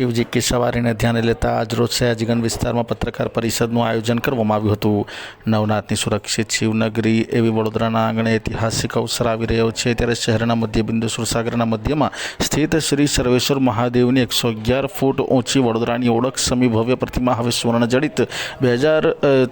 શિવજી કી સવારીને ધ્યાને લેતા આજરોજ સયાજીગંજ વિસ્તારમાં પત્રકાર પરિષદનું આયોજન કરવામાં આવ્યું હતું. નવનાથની સુરક્ષિત શિવનગરી એવી વડોદરાના આંગણે ઐતિહાસિક અવસર આવી રહ્યો છે. ત્યારે શહેરના મધ્યબિંદુ સુરસાગરના મધ્યમાં સ્થિત શ્રી સર્વેશ્વર મહાદેવની એકસો અગિયાર ફૂટ ઊંચી વડોદરાની ઓળખ સમી ભવ્ય પ્રતિમા હવે સુવર્ણજડિત. બે હજાર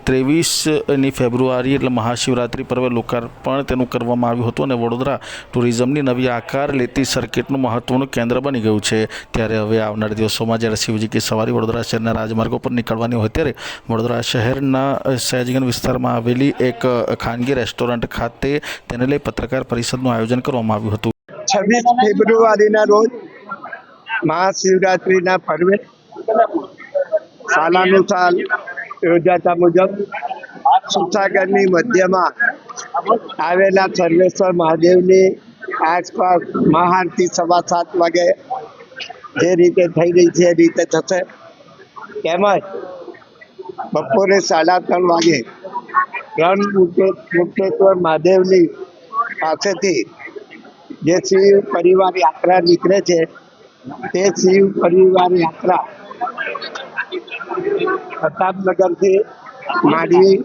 ત્રેવીસની ફેબ્રુઆરી એટલે મહાશિવરાત્રિ પર્વે લોકાર્પણ તેનું કરવામાં આવ્યું હતું અને વડોદરા ટુરિઝમની નવી આકાર લેતી સર્કિટનું મહત્વનું કેન્દ્ર બની ગયું છે. ત્યારે હવે આવનાર દિવસોમાં જ્યારે શિવજી કી સવારી વડોદરા શહેરના રાજમાર્ગો પર નીકળવાની હોય ત્યારે વડોદરા શહેરના સયાજીગંજ વિસ્તારમાં આવેલી એક ખાનગી રેસ્ટોરન્ટ ખાતે તેને લઈ પત્રકાર પરિષદનું આયોજન કરવામાં આવ્યું હતું. છવ્વીસ ફેબ્રુઆરીના રોજ મહાશિવરાત્રિના પર્વે સાલાનુસાલ યોજાતા મુજબ સુસાગરની મધ્યમાં આવેલા સર્વેશ્વર મહાદેવની આસપાસ મહાઆરતી સવા સાત વાગે જે રીતે થઈ રહી છે એ રીતે થશે. તેમજ બપોરે સાડા ત્રણ વાગે ત્રણ મુક્તેશ્વર મહાદેવની પાસેથી જે શિવ પરિવાર યાત્રા નીકળે છે, તે શિવ પરિવાર યાત્રા પ્રતાપનગરથી માંડવી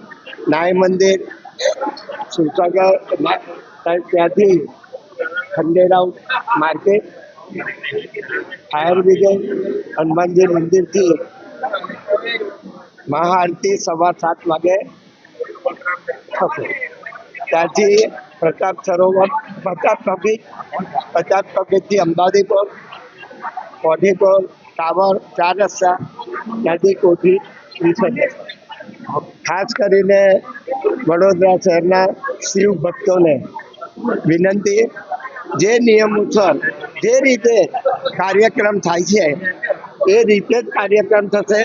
નાય મંદિર સુરસાગર ત્યાંથી ખંડેરાવ માર્કેટ ફાયર હનુમાનજી મંદિરથી મહાઆરતી સવા સાત વાગે થશે. ત્યાંથી પ્રતાપ સરોવર, પ્રતાપ પબ્લિક પ્રતાપ પબ્લિકથી અંબાદીપુર કોઢીપુર ટાવર, ચાર રસ્તા ત્યાંથી કોઠી ખાસ કરીને વડોદરા શહેરના શિવ ભક્તોને વિનંતી, જે નિયમોસર જે રીતે કાર્યક્રમ થાય છે, એ રીતે જ કાર્યક્રમ થશે.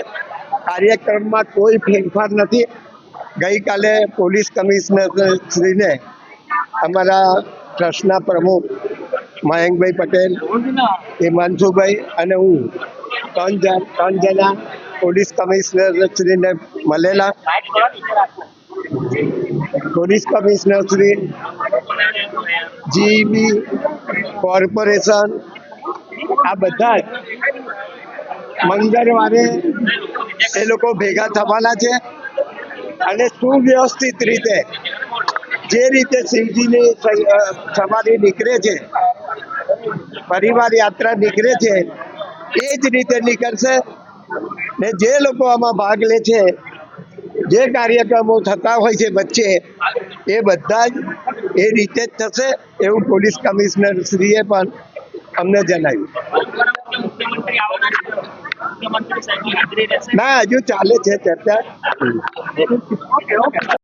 કાર્યક્રમમાં કોઈ ફેરફાર નથી. ગઈકાલે પોલીસ કમિશનર શ્રીને અમારા ટ્રસ્ટના પ્રમુખ મયંકભાઈ પટેલ, હિમાંશુભાઈ અને હું ત્રણ જણ ત્રણ જણા પોલીસ કમિશનર શ્રીને મળેલા. પોલીસ કમિશનર જીબી કોર્પોરેશન, આ બધા જ મંગળવારે એ લોકો ભેગા થવાના છે અને સુવ્યવસ્થિત રીતે જે રીતે શિવજીની સવારી નીકળે છે, પરિવાર યાત્રા નીકળે છે, એ જ રીતે નીકળશે ને જે લોકો આમાં ભાગ લે છે, જે કાર્યક્રમો થતા હોય છે વચ્ચે, એ બધા જ એ રીતે જ થશે એવું પોલીસ કમિશનર શ્રીએ પણ અમને જણાવ્યું. ના હજુ ચાલે છે ચર્ચા.